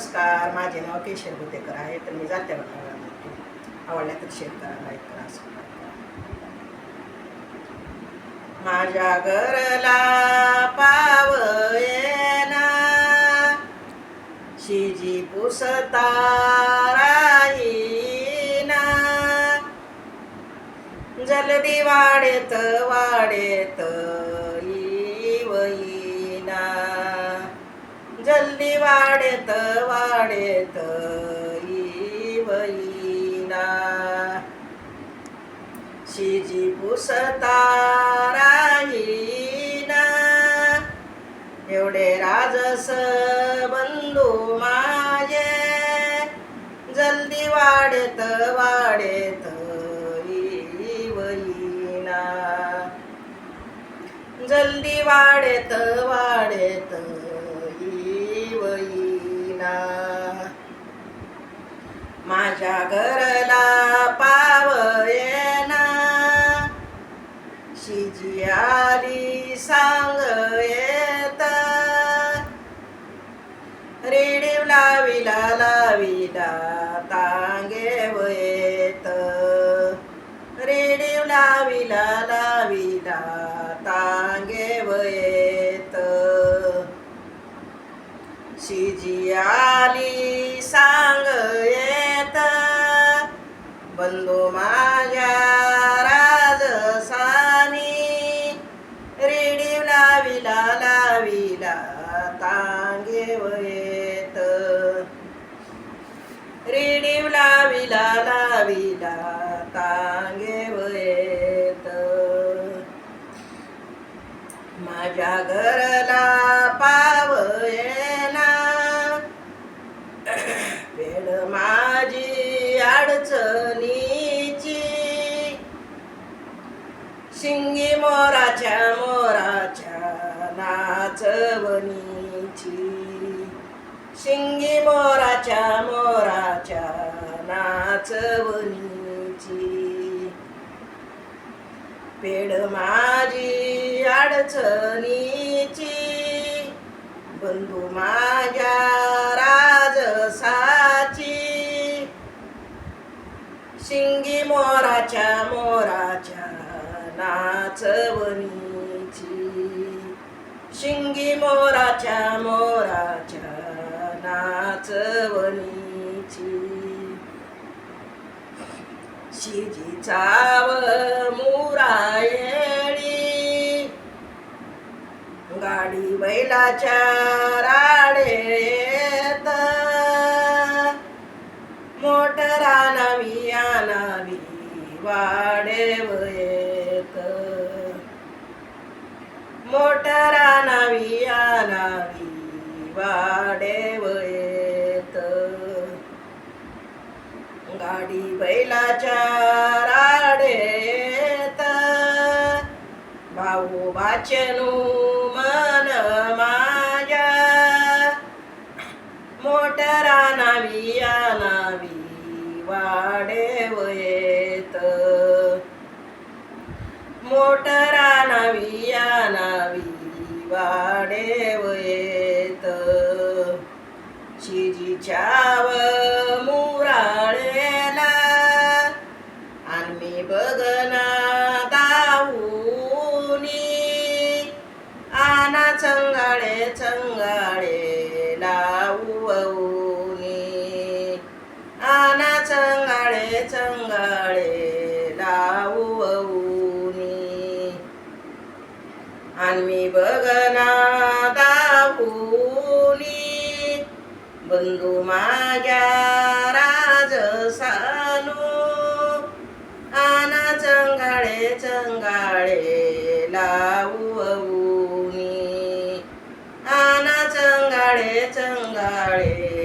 नमस्कार माझे नाव केशर गुतेकर आहे तर मी जाते आवडल्या तर शेअर करा लाईक करा करा. माझ्या घरला पावयेना शिजी पुसता राहीना. जलदी वाढेत वाढेत. जल्दी वाढेत वाढेत वईना शिजी पुसता राहीना. एवढे राजस बंधू माझे जल्दी वाढेत वाढेत वईना जल्दी वाढेत वाढेत माझ्या घरला पावयेना. शिजी आली सांग येत रेडीव लाविला लाविला तांगे वयेत रेडीव लाविला लाविला तांगे वयेत शिजी आली बंधू माझ्या राजसानी. रेडीव लाविला लाविला तांगे वयेत. रेडीव लाविला लाविला तांगे वयेत. माझ्या घरला पावयेना वेळ मा अडचणीची शिंगी मोराच्या मोराच्या नाचवणीची. शिंगी मोराच्या मोराच्या नाचवणीची. पेड माझी अडचणीची. बंधू माझ्या मोराच्या मोराच्या नाचवणीची. शिंगी मोराच्या मोराच्या नाचवणीची. शिजी चाव मुरायणी गाडी बैलाच्या राडेत. मोटरा नवी आणावी. वाडेव येत मोटरा आलावी आनावी गाडी बैलाच्या राडेत. भाऊ बाचनू मन माझ्या. मोटरा नावी नावी वाडे मोटरा नावी नावी वाडेव येत. शिजीच्याव मुराळेला आणि मी बघना दाऊनी आना चंगाळे चंगाळे लावूनी आना चंगाळे चंगाळे आणि मी बघना दाऊनी बंधू माझ्या राजसानू आना चंगाळे चंगाळे लावूनी आना चंगाळे चंगाळे